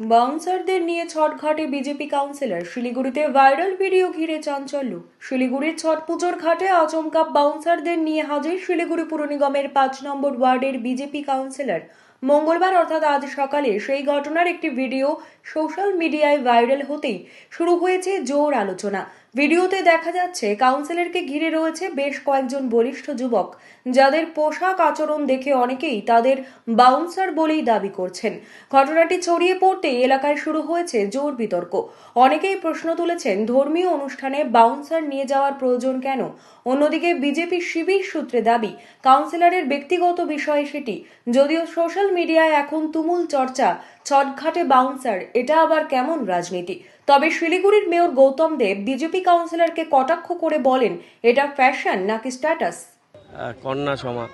বাউন্সারদের নিয়ে ছটঘাটে BJP councillor শিলিগুড়িতে ভাইরাল ভিডিও ঘিরে চাঞ্চল্য। শিলিগুড়ির ছট পুজোর ঘাটে আচমকা বাউন্সারদের নিয়ে হাজির শিলিগুড়ি পুর নিগমের পাঁচ নম্বর ওয়ার্ডের বিজেপি কাউন্সিলর। মঙ্গলবার অর্থাৎ আজ সকালে সেই ঘটনার একটি ভিডিও সোশ্যাল মিডিয়ায় ভাইরাল হতেই শুরু হয়েছে জোর আলোচনা। ভিডিওতে দেখা যাচ্ছে, কাউন্সিলরকে ঘিরে রয়েছে বেশ কয়েকজন বলিষ্ঠ যুবক, যাদের পোশাক আচরণ দেখে অনেকেই তাদের বাউন্সার বলেই দাবি করছেন। ঘটনাটি ছড়িয়ে পড়তেই এলাকায় শুরু হয়েছে জোর বিতর্ক। অনেকেই প্রশ্ন তুলেছেন, ধর্মীয় অনুষ্ঠানে বাউন্সার নিয়ে যাওয়ার প্রয়োজন কেন? অন্যদিকে বিজেপি শিবির সূত্রে দাবি, কাউন্সিলরের ব্যক্তিগত বিষয় সেটি। যদিও সোশ্যাল মিডিয়ায় এখন তুমুল চর্চা ছটঘাটে বাউন্সার এটা আবার কেমন রাজনীতি? তবে শিলিগুড়ির মেয়র গৌতম দেব বিজেপি কাউন্সিলরকে কটাক্ষ করে বলেন, এটা ফ্যাশন নাকি স্ট্যাটাস কন্যা সমা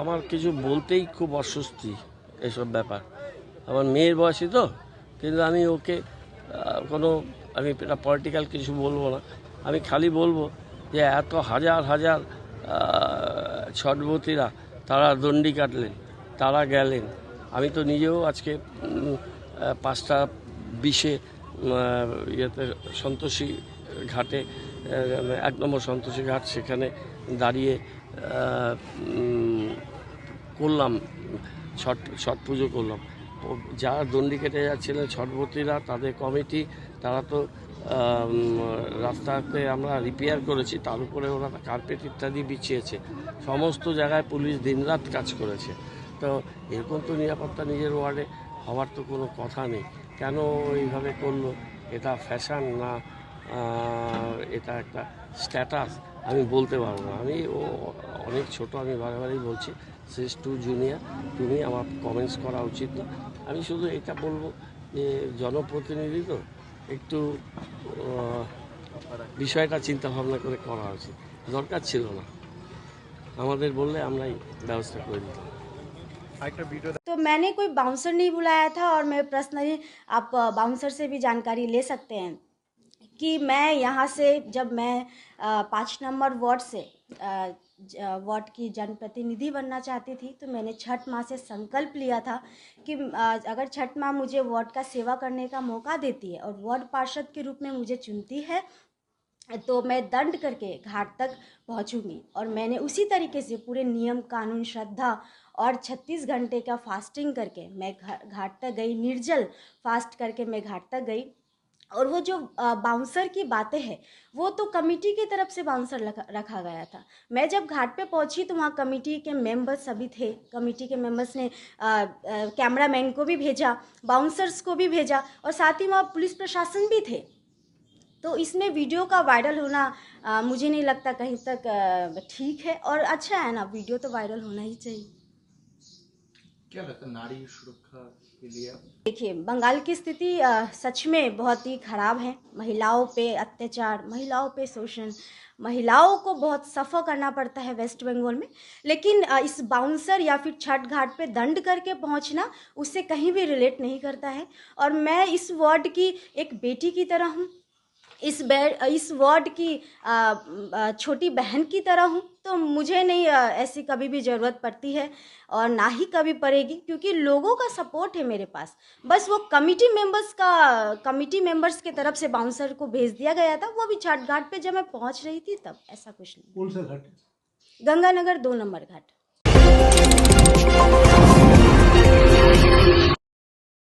আমার কিছু বলতেই খুব অস্বস্তি এসব ব্যাপার। আমার মেয়ের বয়সী তো, কিন্তু আমি ওকে কোনো, আমি এটা পলিটিক্যাল কিছু বলব না। আমি খালি বলব যে এত হাজার হাজার ছটবতীরা, তারা দণ্ডি কাটলেন, তারা গেলেন। আমি তো নিজেও আজকে পাঁচটা বিশে ইয়েতে সন্তোষী ঘাটে এক নম্বর সন্তোষী ঘাট সেখানে দাঁড়িয়ে করলাম, ছট ছট পুজো করলাম। যারা দণ্ডি কেটে যাচ্ছিলেন ছটবতীরা, তাদের কমিটি, তারা তো রাস্তাতে আমরা রিপেয়ার করেছি, তার উপরে ওরা কার্পেট ইত্যাদি বিছিয়েছে। সমস্ত জায়গায় পুলিশ দিনরাত কাজ করেছে। তো এরকম তো নিরাপত্তা নিজের ওয়ার্ডে হওয়ার তো কোনো কথা নেই। কেন এইভাবে করল? এটা ফ্যাশন না এটা একটা স্ট্যাটাস আমি বলতে পারব না। আমি ও, অনেক ছোট, আমি বারবারই বলছি সিক্স টু জুনিয়র তুমি আমার কমেন্টস করা উচিত না। আমি শুধু এটা বলব যে, জনপ্রতিনিধি তো, একটু বিষয়টা চিন্তা ভাবনা করে করা উচিত। দরকার ছিল না। আমাদের বললে আমরাই ব্যবস্থা করে দিতাম। तो मैंने कोई बाउंसर नहीं बुलाया था और मैं पर्सनली आप बाउंसर से भी जानकारी ले सकते हैं कि मैं यहाँ से जब मैं पाँच नंबर वार्ड से वार्ड की जनप्रतिनिधि बनना चाहती थी तो मैंने छठ माँ से संकल्प लिया था कि अगर छठ माँ मुझे वार्ड का सेवा करने का मौका देती है और वार्ड पार्षद के रूप में मुझे चुनती है तो मैं दंड करके घाट तक पहुंचूँगी। और मैंने उसी तरीके से पूरे नियम, कानून, श्रद्धा और 36 घंटे का फास्टिंग करके मैं घाट तक गई निर्जल फास्ट करके मैं घाट तक गई। और वो जो बाउंसर की बातें हैं वो तो कमेटी की तरफ़ से बाउंसर रखा गया था। मैं जब घाट पे पहुँची तो वहाँ कमेटी के मेंबर्स सभी थे। कमेटी के मेंबर्स ने कैमरा मैन को भी भेजा बाउंसर्स को भी भेजा और साथ ही वहाँ पुलिस प्रशासन भी थे। तो इसमें वीडियो का वायरल होना अ, मुझे नहीं लगता कहीं तक ठीक है। और अच्छा है ना वीडियो तो वायरल होना ही चाहिए। क्या लगता है नारी सुरक्षा के लिए? देखिए, बंगाल की स्थिति सच में बहुत ही ख़राब है। महिलाओं पे अत्याचार, महिलाओं पे शोषण, महिलाओं को बहुत सफ़र करना पड़ता है वेस्ट बंगाल में। लेकिन इस बाउंसर या फिर छठ घाट पे दंड करके पहुँचना, उससे कहीं भी रिलेट नहीं करता है। और मैं इस वार्ड की एक बेटी की तरह हूँ। इस बै इस वार्ड की छोटी बहन की तरह हूँ तो मुझे नहीं ऐसी कभी भी ज़रूरत पड़ती है और ना ही कभी पड़ेगी क्योंकि लोगों का सपोर्ट है मेरे पास। बस वो कमिटी मेंबर्स का कमिटी मेंबर्स के तरफ़ से बाउंसर को भेज दिया गया था वो भी छठ घाट पे जब मैं पहुँच रही थी तब ऐसा कुछ नहीं। कौन सा घाट? गंगानगर दो नंबर घाट।